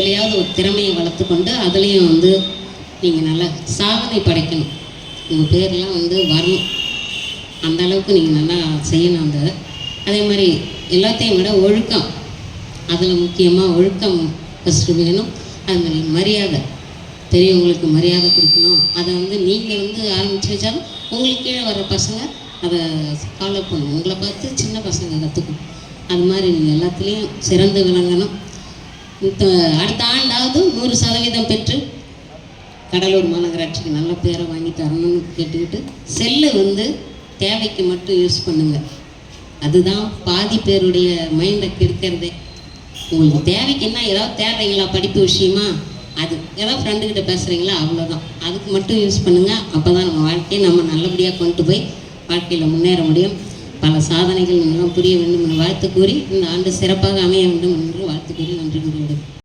எதுலையாவது ஒரு திறமையை வளர்த்துக்கொண்டு அதுலேயும் வந்து நீங்கள் நல்லா சாதனை படைக்கணும். உங்கள் பேர்லாம் வந்து வரணும். அந்த அளவுக்கு நீங்கள் நல்லா செய்யணும் அந்த அதே மாதிரி எல்லாத்தையும் விட ஒழுக்கம். அதில் முக்கியமாக ஒழுக்கம் ஃபஸ்ட்டு வேணும். அது மாதிரி மரியாதை. பெரியவங்களுக்கு மரியாதை கொடுக்கணும். அதை வந்து நீங்கள் வந்து ஆரம்பித்து வச்சாலும் உங்களுக்கு கீழே வர்ற பசங்க அதை ஃபாலோ பண்ணணும். உங்களை பார்த்து சின்ன பசங்க கற்றுக்கணும் அது மாதிரி நீங்கள் எல்லாத்துலேயும் சிறந்து விளங்கணும். அடுத்த ஆண்டாவது நூறு சதவீதம் பெற்று கடலூர் மாநகராட்சிக்கு நல்ல பேரை வாங்கி தரணும்னு கேட்டுக்கிட்டு செல்லு வந்து தேவைக்கு மட்டும் யூஸ் பண்ணுங்க. அதுதான் பாதி பேருடைய மைண்டை கெடுக்கிறதே. உங்களுக்கு தேவைக்கு என்ன ஏதாவது தேடுறீங்களா படிப்பு விஷயமா? அது ஏதாவது ஃப்ரெண்டுக்கிட்ட பேசுகிறீங்களா அவ்வளோதான் அதுக்கு மட்டும் யூஸ் பண்ணுங்கள் அப்போ தான் நம்ம வாழ்க்கையை நம்ம நல்லபடியாக கொண்டு போய் வாழ்க்கையில் முன்னேற முடியும். பல சாதனைகள் மூலம் புரிய வேண்டும் என வாழ்த்து கூறி இந்த ஆண்டு சிறப்பாக அமைய வேண்டும் என்று வாழ்த்து கூறி நன்றி கூறுகிறேன்.